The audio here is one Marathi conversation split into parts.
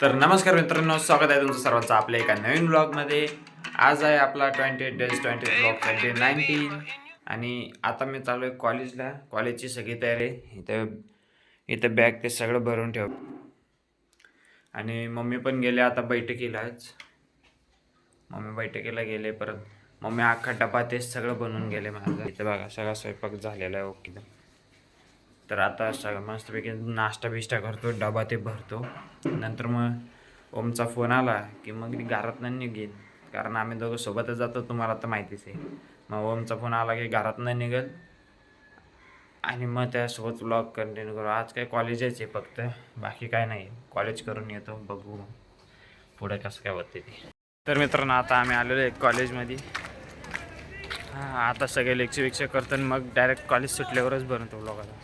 तर नमस्कार मित्रांनो स्वागत आहे तुमचं सर्वांचं आपल्या एका नवीन ब्लॉगमध्ये आज आहे आपला twenty eight days twenty blog twenty nineteen आणि आता मी चालू आहे कॉलेजला कॉलेजची सगळी तयारी. इथं इथं बॅग ते सगळं भरून ठेव. आणि मम्मी पण गेले आता बैठकीलाच मम्मी बैठकीला गेले परत मम्मी अख्खा डबा ते सगळं बनवून गेले माझा. इथं बघा सगळा स्वयंपाक झालेला आहे ओके. तर आता सगळं मस्तपैकी नाश्ता बिष्टा करतो डबा ते भरतो. नंतर मग ओमचा फोन आला की मग घरात घरातनं निघेल कारण आम्ही दोघं सोबतच जातो तुम्हाला तर माहितीच आहे. मग ओमचा फोन आला की घरातनं निघेल. आणि मग त्यासोबत व्लॉग कंटिन्यू करू. आज काय कॉलेजच आहे फक्त. बाकी काय नाही. कॉलेज करून येतो बघू पुढे कसं काय होते ते. तर मित्रांनो आता आम्ही आलेलो आहे कॉलेजमध्ये हां आता सगळे लेक्चर विक्चर करतो आणि मग डायरेक्ट कॉलेज सुटल्यावरच बनवतो ब्लॉग आता.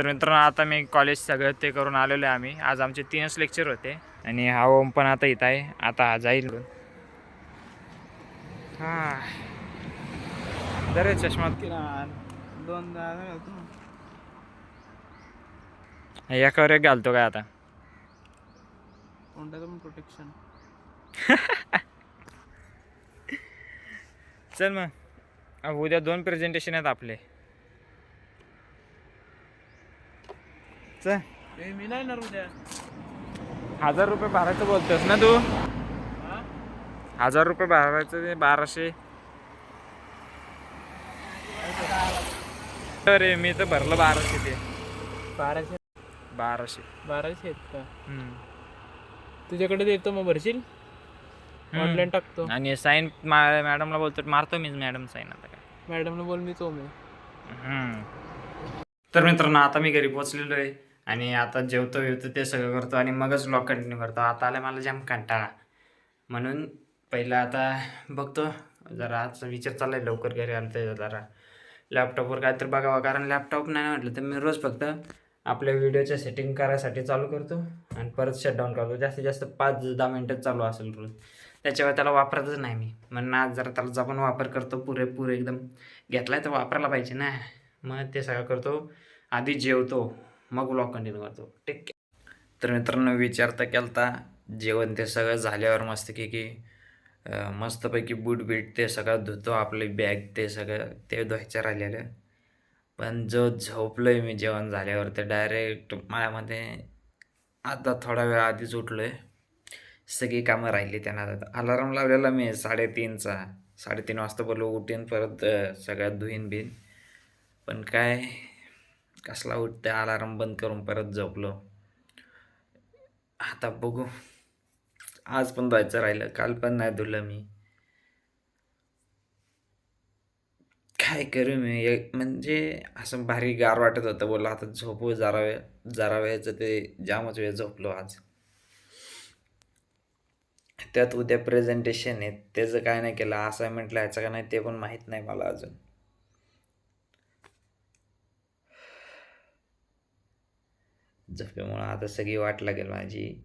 तर मित्रांनो आता मी कॉलेज सगळं ते करून आलेलो आहे आम्ही. आज आमचे तीनच लेक्चर होते. आणि हा ओम पण आता इथं आहे. आता हा जाईल. हां. जरे चष्मा. किराण दोन एकावर एक घालतो काय आता? प्रोटेक्शन चल मग. उद्या दोन प्रेझेंटेशन आहेत आपले. मी नाही येणार उद्या. हजार रुपये भरायचं बोलतोस ना तू? हजार रुपये भरायचं ते बाराशे. अरे मी तर भरलं बाराशे ते. बाराशे? बाराशे. बाराशे आहेत का? हम्म. तुझ्याकडे देतो मग भरशील. ऑनलाईन टाकतो. आणि साईन मॅडमला बोलतो मारतो मीच मॅडम साईन आता काय. मॅडमला बोल मी तो मी. तर मित्रांनो आता मी घरी पोचलेलो आहे. आणि आता जेवतो जेवतो ते सगळं करतो आणि मगच ब्लॉग कंटिन्यू करतो. आता आला मला जाम कंटाळा. म्हणून पहिलं आता बघतो. जरा आजचा विचार चाललाय लवकर घरी आलं तर जरा लॅपटॉपवर काहीतरी बघावं कारण लॅपटॉप नाही म्हटलं तर मी रोज फक्त आपल्या व्हिडिओच्या सेटिंग करायसाठी चालू करतो आणि परत शटडाऊन करतो. जास्तीत जास्त पाच दहा मिनटं चालू असेल रोज. त्याच्यावर त्याला वापरतच नाही मी. म्हणून आज जरा त्याला जपून वापर करतो पुरेपूर एकदम. घेतला आहे तर वापरायला पाहिजे ना. मग ते सगळं करतो. आधी जेवतो. मग ब्लॉग कंटिन्यू करतो. ठीक तर मित्रांनो विचार तर केलता जेवण ते सगळं झाल्यावर मस्त की की मस्तपैकी बूट बीट ते सगळं धुतो आपली बॅग ते सगळं ते धुवायचं राहिलेलं. पण जो झोपलोय मी जेवण झाल्यावर ते डायरेक्ट माझ्यामध्ये आता थोडा वेळ आधीच उठलो आहे सगळी कामं राहिली त्यांना. आता अलाराम लावलेला मी साडेतीनचा. साडेतीन वाजता बोललो उठीन परत सगळ्यात धुईन बिन पण काय कसला उठते अलार्म बंद करून परत झोपलो. आता बघू. आज पण धुवायचं राहिलं काल पण नाही धुलं मी. काय करू मी? एक- म्हणजे असं भारी गार वाटत होतं बोललं आता झोपू जरा वेळ जरा वेळचं ते जामच वेळ झोपलो आज. त्यात उद्या प्रेझेंटेशन आहे त्याचं काय नाही केलं असाइनमेंट लिहायचं का नाही ते पण माहीत नाही मला अजून. झोपेमुळं आता सगळी वाट लागेल माझी.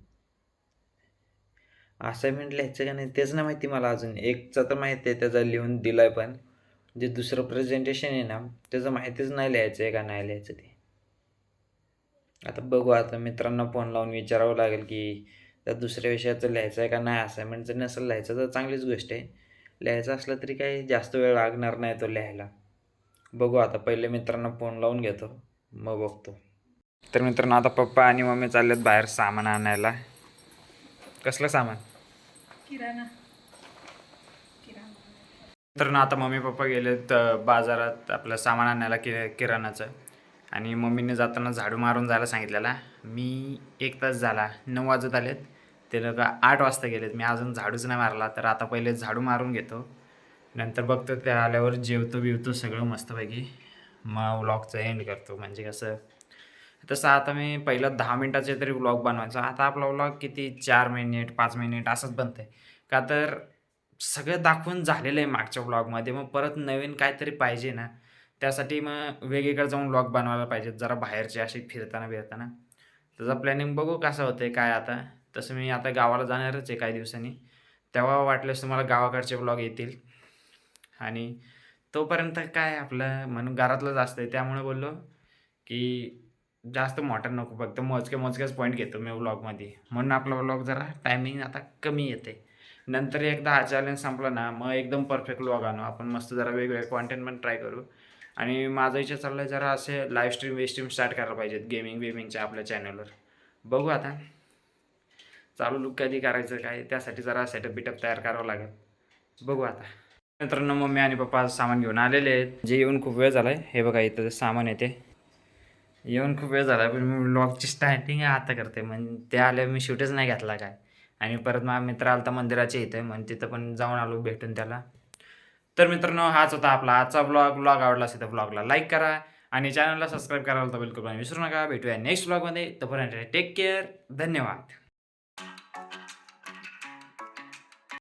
असाइनमेंट लिहायचं का नाही? तेच ना माहिती मला अजून. एकचं तर माहिती आहे त्याचा लिहून दिलाय पण. जे दुसरं प्रेझेंटेशन आहे ना त्याचं माहितीच नाही लिहायचं आहे का नाही लिहायचं ते. आता बघू आता मित्रांना फोन लावून विचारावं लागेल की त्या दुसऱ्या विषयाचं लिहायचं आहे का नाही? असाइनमेंटचं नसेल लिहायचं तर चांगलीच गोष्ट आहे. लिहायचं असलं तरी काही जास्त वेळ लागणार नाही तो लिहायला. बघू आता पहिले मित्रांना फोन लावून घेतो. मग बघतो. तर मित्रांनो आता पप्पा आणि मम्मी चाललेत बाहेर सामान आणायला. कसलं सामान? किराणा. तर ना आता मम्मी पप्पा गेलेत बाजारात आपलं सामान आणायला कि किराणाचं. आणि मम्मीने जाताना झाडू मारून जायला सांगितलेला. मी एक तास झाला नऊ वाजत आलेत. ते लोक आठ वाजता गेलेत. मी अजून झाडूच नाही मारला तर आता पहिले झाडू मारून घेतो. नंतर बघतो ते आल्यावर जेवतो बिवतो सगळं मस्तपैकी. मग व्लॉगचं एंड करतो. म्हणजे कसं तसं आता मी पहिलं दहा मिनटाचे तरी व्लॉग बनवायचा. आता आपला व्लॉग किती? चार मिनिट पाच मिनिट असंच बनतं आहे का तर सगळं दाखवून झालेलं आहे मागच्या व्लॉगमध्ये मग परत नवीन काहीतरी पाहिजे ना त्यासाठी मग वेगवेगळं जाऊन व्लॉग बनवायला पाहिजे. जरा बाहेरचे असे फिरताना फिरताना त्याचं प्लॅनिंग बघू कसं होतं आहे काय आता. तसं मी आता गावाला जाणारच आहे काही दिवसांनी. तेव्हा वाटल्यास तुम्हाला गावाकडचे व्लॉग येतील. आणि तोपर्यंत काय आपलं म्हणून घरातलंच असतं आहे त्यामुळे बोललो की जास्त मोठा नको फक्त मोजके मोजकेच पॉईंट घेतो मी व्लॉगमध्ये म्हणून आपला व्लॉग जरा टायमिंग आता कमी येते. नंतर एकदा हा चॅलेंज संपला ना मग एकदम परफेक्ट व्लॉग आणू. आपण मस्त जरा वेगवेगळे कॉन्टेंट पण ट्राय करू. आणि माझा विचार चालला आहे जरा असे live stream way stream start करायला पाहिजेत गेमिंग वेमिंगच्या आपल्या चॅनलवर बघू आता. चालू लुक कधी करायचं काय त्यासाठी जरा सेटअप बिटअप तयार करावं लागेल. बघू आता. मित्रांनो मम्मी आणि पप्पा सामान घेऊन आलेले आहेत. जे येऊन खूप वेळ झाला आहे हे बघा इथं सामान येते. येऊन खूप वेळ झाला पण मी ब्लॉगची स्टार्टिंग आता करते. म्हणजे ते आल्यावर मी शूटच नाही घातला काय. आणि परत माझा मित्र आला तर मंदिराच्या इथे मग तिथं पण जाऊन आलो भेटून त्याला. तर मित्रांनो हाच होता आपला आजचा ब्लॉग ब्लॉग आवडला असेल तर ब्लॉगला लाईक करा आणि चॅनलला सबस्क्राईब करायला तर बिलकुल विसरू नका. भेटूया नेक्स्ट ब्लॉगमध्ये तोपर्यंत टेक केअर धन्यवाद.